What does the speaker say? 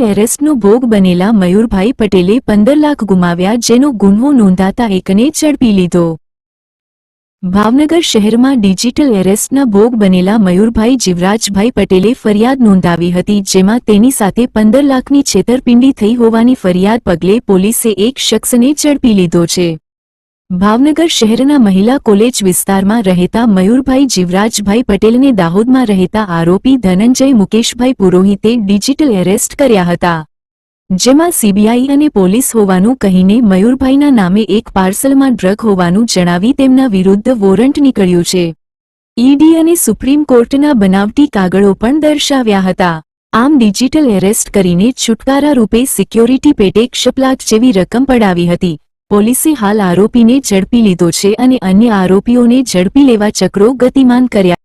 Digital એરેસ્ટનો ભોગ બનેલા મયુરભાઈ પટેલે પંદર લાખ ગુમાવ્યા જેનો ગુન્હો નોંધાતા એકને ઝડપી લીધો. ભાવનગર શહેરમાં ડિજિટલ એરેસ્ટના ભોગ બનેલા મયુરભાઈ જીવરાજભાઈ પટેલે ફરિયાદ નોંધાવી હતી, જેમાં તેની સાથે પંદર લાખની છેતરપિંડી થઈ હોવાની ફરિયાદ પગલે પોલીસે એક શખ્સને ઝડપી લીધો છે. ભાવનગર શહેરના મહિલા કોલેજ વિસ્તારમાં રહેતા મયુરભાઈ જીવરાજભાઈ પટેલને દાહોદમાં રહેતા આરોપી ધનંજય મુકેશભાઈ પુરોહિતે ડિજિટલ એરેસ્ટ કર્યા હતા. જેમાં સીબીઆઈ અને પોલીસ હોવાનું કહીને મયુરભાઈના નામે એક પાર્સલમાં ડ્રગ હોવાનું જણાવી તેમના વિરુદ્ધ વોરંટ નીકળ્યું છે. ઈડી અને સુપ્રીમ કોર્ટના બનાવટી કાગળો પણ દર્શાવ્યા હતા. આમ ડિજિટલ એરેસ્ટ કરીને છુટકારા રૂપે સિક્યોરિટી પેટે ક્ષપલાક જેવી રકમ પડાવી હતી. પોલીસે હાલ આરોપીને ઝડપી લીધો છે અને અન્ય આરોપીઓને ઝડપી લેવા ચક્રો ગતિમાન કર્યા